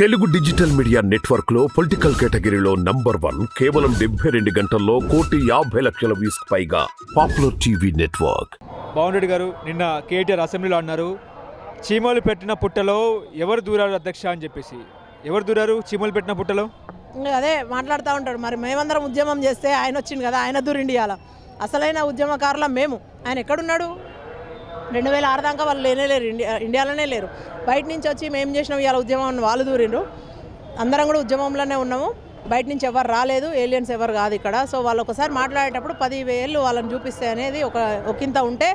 Telugu digital media నెట్వర్క్లో political కేటగిరీలో number one కేవలం డెబ్బై రెండు గంటల్లో కోటి యాభై లక్షల వ్యూస్ పైగా పాపులర్ టీవీ నెట్వర్క్. రెడ్డి గారు నిన్న కేటీఆర్ అసెంబ్లీలో అన్నారు చీమలు పెట్టిన పుట్టలో ఎవరు దూరారు అధ్యక్ష అని చెప్పేసి. ఎవరు దూరారు చీమలు పెట్టిన పుట్టలో? అదే మాట్లాడుతూ ఉంటాడు. మరి మేమందరం ఉద్యమం చేస్తే ఆయన వచ్చింది కదా ఆయన దూరిండి ఇవాళ అసలైన ఉద్యమకారులం మేము. ఆయన ఎక్కడున్నాడు? రెండు వేల ఆరు దాకా వాళ్ళు లేనే లేరు. ఇండియా ఇండియాలోనే లేరు. బయట నుంచి వచ్చి మేము చేసినాం ఇవాళ ఉద్యమం అని వాళ్ళు దూరిండ్రు అందరం కూడా ఉద్యమంలోనే ఉన్నాము. బయట నుంచి ఎవరు రాలేదు ఏలియన్స్ ఎవరు కాదు ఇక్కడ. సో వాళ్ళు ఒకసారి మాట్లాడేటప్పుడు పది వేలు వాళ్ళని చూపిస్తే అనేది ఒక ఒకంత ఉంటే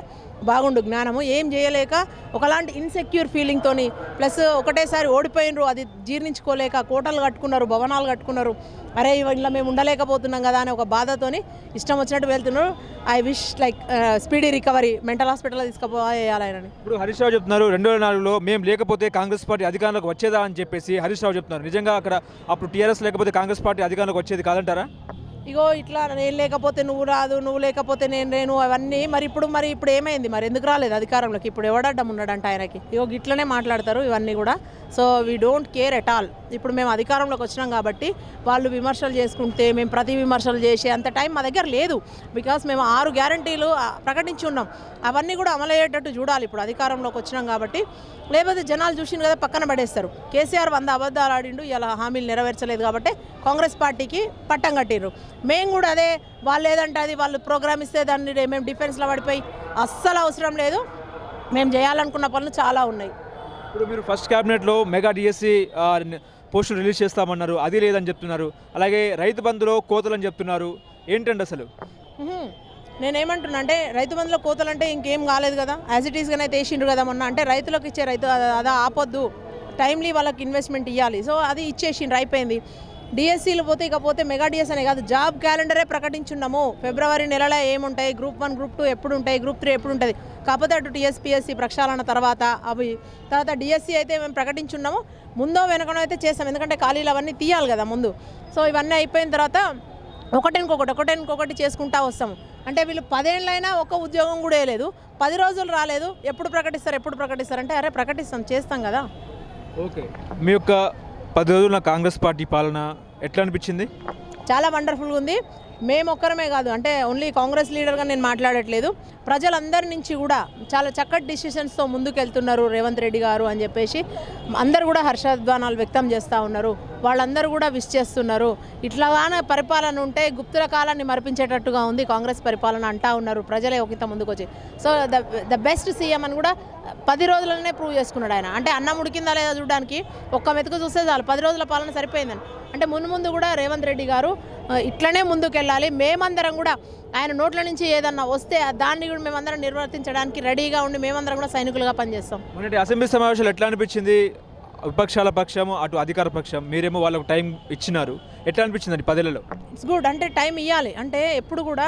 బాగుండు జ్ఞానము. ఏం చేయలేక ఒకలాంటి ఇన్సెక్యూర్ ఫీలింగ్తోని ప్లస్ ఒకటేసారి ఓడిపోయినరు అది జీర్ణించుకోలేక కోటలు కట్టుకున్నారు భవనాలు కట్టుకున్నారు. అరే ఇలా మేము ఉండలేకపోతున్నాం కదా అని ఒక బాధతోని ఇష్టం వచ్చినట్టు వెళ్తున్నారు. I wish like speedy recovery mental హాస్పిటల్లో తీసుకుపోయాలని ఇప్పుడు హరీష్ రావు చెప్తున్నారు రెండు వేల నాలుగులో మేము లేకపోతే కాంగ్రెస్ పార్టీ అధికారంలోకి వచ్చేదా అని చెప్పేసి హరీష్ రావు చెప్తున్నారు. నిజంగా అక్కడ అప్పుడు టీఆర్ఎస్ లేకపోతే కాంగ్రెస్ పార్టీ అధికారంలోకి వచ్చేది కాదంటారా? ఇగో ఇట్లా నేను లేకపోతే నువ్వు రాదు నువ్వు లేకపోతే నేను నేను అవన్నీ మరి ఇప్పుడు మరి ఇప్పుడు ఏమైంది? మరి ఎందుకు రాలేదు అధికారంలోకి? ఇప్పుడు ఎవడడ్డం ఉన్నాడంట ఆయనకి? ఇగో ఇట్లనే మాట్లాడతారు ఇవన్నీ కూడా. So we don't care at all ఇప్పుడు మేము అధికారంలోకి వచ్చినాం కాబట్టి వాళ్ళు విమర్శలు చేసుకుంటే మేము ప్రతి విమర్శలు చేసే అంత టైం మా దగ్గర లేదు. బికాస్ మేము ఆరు గ్యారంటీలు ప్రకటించి ఉన్నాం. అవన్నీ కూడా అమలయ్యేటట్టు చూడాలి ఇప్పుడు అధికారంలోకి వచ్చినాం కాబట్టి. లేకపోతే జనాలు చూసిన కదా పక్కన పడేస్తారు. కేసీఆర్ వంద అబద్ధాలు ఆడిండు ఇలా హామీలు నెరవేర్చలేదు కాబట్టి కాంగ్రెస్ పార్టీకి పట్టం కట్టిర్రు. మేము కూడా అదే వాళ్ళు ఏదంటే అది వాళ్ళు ప్రోగ్రామ్ ఇస్తే దాన్ని మేము డిఫెన్స్లో పడిపోయి అస్సలు అవసరం లేదు. మేము చేయాలనుకున్న పనులు చాలా ఉన్నాయి. ఇప్పుడు మీరు ఫస్ట్ క్యాబినెట్లో మెగా డిఎస్సి పోస్టులు రిలీజ్ చేస్తామన్నారు. అది లేదని చెప్తున్నారు. అలాగే రైతు బంధులో కోతలని చెప్తున్నారు. ఏంటండి అసలు. నేనేమంటున్నా అంటే రైతు బంధులో కోతలు అంటే ఇంకేం కాలేదు కదా. యాజ్ ఇట్ ఈస్గానే తీసిండ్రు కదా మొన్న. అంటే రైతులకు ఇచ్చే రైతు అద- అదా ఆపొద్దు. టైమ్లీ వాళ్ళకి ఇన్వెస్ట్మెంట్ ఇవ్వాలి సో అది ఇచ్చేసిండ్రు అయిపోయింది. డిఎస్సీలు పోతే ఇకపోతే మెగా డిఎస్ అనే కాదు జాబ్ క్యాలెండరే ప్రకటించున్నాము. ఫిబ్రవరి నెలలో ఏముంటాయి? గ్రూప్ వన్ గ్రూప్ టూ ఎప్పుడు ఉంటాయి గ్రూప్ త్రీ ఎప్పుడు ఉంటుంది కాకపోతే అటు టీఎస్పీఎస్సీ ప్రక్షాళన తర్వాత అవి తర్వాత డిఎస్సీ అయితే మేము ప్రకటించున్నాము. ముందో వెనకనో అయితే చేస్తాం. ఎందుకంటే ఖాళీలు అవన్నీ తీయాలి కదా ముందు. సో ఇవన్నీ అయిపోయిన తర్వాత ఒకటికొకటి ఒకటికొకటి చేసుకుంటా వస్తాము. అంటే వీళ్ళు పదేళ్ళైనా ఒక్క ఉద్యోగం కూడా వేయలేదు. పది రోజులు రాలేదు. ఎప్పుడు ప్రకటిస్తారు? ఎప్పుడు ప్రకటిస్తారు? అంటే అరే ప్రకటిస్తాం చేస్తాం కదా. ఓకే. మీ యొక్క పది రోజుల కాంగ్రెస్ పార్టీ పాలన ఎట్లా అనిపించింది? చాలా వండర్ఫుల్గా ఉంది. మేము ఒక్కరమే కాదు అంటే ఓన్లీ కాంగ్రెస్ లీడర్గా నేను మాట్లాడట్లేదు. ప్రజలందరి నుంచి కూడా చాలా చక్కటి డిసిషన్స్తో ముందుకెళ్తున్నారు రేవంత్ రెడ్డి గారు అని చెప్పేసి అందరు కూడా హర్షధ్వానాలు వ్యక్తం చేస్తూ ఉన్నారు. వాళ్ళందరూ కూడా విష్ చేస్తున్నారు. ఇట్లాగానే పరిపాలన ఉంటే గుప్తుల కాలాన్ని మరిపించేటట్టుగా ఉంది కాంగ్రెస్ పరిపాలన అంటా ఉన్నారు. ప్రజలే ఒకంత ముందుకు వచ్చి so the the best CM అని కూడా పది రోజులనే ప్రూవ్ చేసుకున్నాడు ఆయన. అంటే అన్నం ఉడికిందా లేదా చూడడానికి ఒక్క మెతుకు చూస్తే చాలు. పది రోజుల పాలన సరిపోయిందని. అంటే ముందు ముందు కూడా రేవంత్ రెడ్డి గారు ఇట్లనే ముందుకెళ్ళాలి. మేమందరం కూడా ఆయన నోట్ల నుంచి ఏదన్నా వస్తే దాన్ని కూడా మేమందరం నిర్వర్తించడానికి రెడీగా ఉండి మేమందరం కూడా సైనికులుగా పనిచేస్తాం. మొన్నటి అసెంబ్లీ సమావేశాలు ఎట్లా అనిపించింది? విపక్షాల పక్షం అటు అధికార పక్షం మీరేమో వాళ్ళకు టైం ఇచ్చినారు. ఎట్లా అనిపించింది పదేళ్ళలో? ఇట్స్ గుడ్ అంటే టైం ఇవ్వాలి అంటే ఎప్పుడు కూడా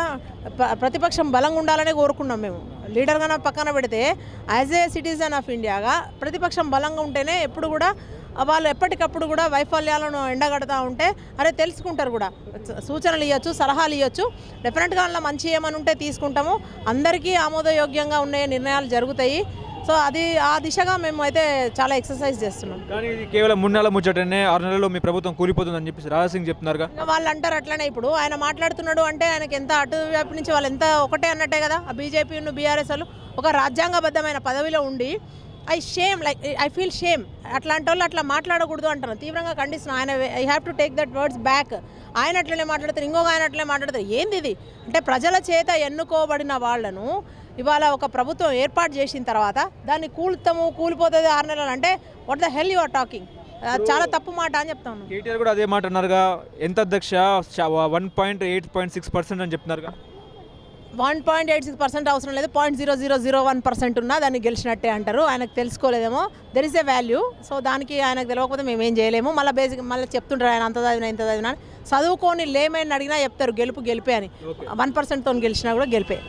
ప్రతిపక్షం బలంగా ఉండాలనే కోరుకున్నాం మేము. లీడర్గా పక్కన పెడితే యాజ్ ఏ సిటిజన్ ఆఫ్ ఇండియాగా ప్రతిపక్షం బలంగా ఉంటేనే ఎప్పుడు కూడా వాళ్ళు ఎప్పటికప్పుడు కూడా వైఫల్యాలను ఎండగడతా ఉంటే అరే తెలుసుకుంటారు కూడా. సూచనలు ఇవ్వచ్చు సలహాలు ఇవ్వచ్చు డెఫినెట్గా అందులో మంచి ఏమని ఉంటే తీసుకుంటాము. అందరికీ ఆమోదయోగ్యంగా ఉండే నిర్ణయాలు జరుగుతాయి. సో అది ఆ దిశగా మేము అయితే చాలా ఎక్సర్సైజ్ చేస్తున్నాం. కానీ ఇది కేవలం మూడు నెలల ముచ్చటనే ఆరు నెలల్లో మీ ప్రభుత్వం కూలిపోతుందని చెప్పేసి రాజాసింగ్ చెప్తున్నారుగా? ఇంకా వాళ్ళు అంటారు అట్లనే ఇప్పుడు. ఆయన మాట్లాడుతున్నాడు అంటే ఆయనకి ఎంత అటువైపు నుంచి వాళ్ళు ఎంత ఒకటే అన్నట్టే కదా. ఆ బీజేపీ బీఆర్ఎస్ వాళ్ళు ఒక రాజ్యాంగబద్ధమైన పదవిలో ఉండి I shame like I feel shame అట్లాంటి వాళ్ళు అట్లా మాట్లాడకూడదు అంటాను తీవ్రంగా ఖండిస్తున్నాను ఆయన I have to take that words back ఆయన అట్లనే మాట్లాడతారు. ఇంకొక ఆయన అట్లనే మాట్లాడతారు. ఏంది ఇది? అంటే ప్రజల చేత ఎన్నుకోబడిన వాళ్ళను ఇవాళ ఒక ప్రభుత్వం ఏర్పాటు చేసిన తర్వాత దాన్ని కూలుతాము కూలిపోతుంది ఆరు నెలలు అంటే what the hell you are talking చాలా తప్పు మాట అని చెప్తాను కేటీఆర్ కూడా అదే మాట అన్నారుగా. ఎంత అధ్యక్ష? One point eight point six percent అని చెప్తున్నారుగా. One point eight six percent అవసరం లేదు. Point zero zero zero one percent ఉన్నా దాన్ని గెలిచినట్టే అంటారు. ఆయనకు తెలుసుకోలేదేమో. There is a value so దానికి ఆయనకు తెలియకపోతే మేము ఏం చేయలేము. మళ్ళీ బేసిక్ మళ్ళీ చెప్తుంటారు ఆయన అంత చదివినా ఇంత చదివినా. చదువుకొని లేమని అడిగినా చెప్తారు. గెలుపు గెలిపే అని. వన్ పర్సెంట్తో గెలిచినా కూడా గెలిపే.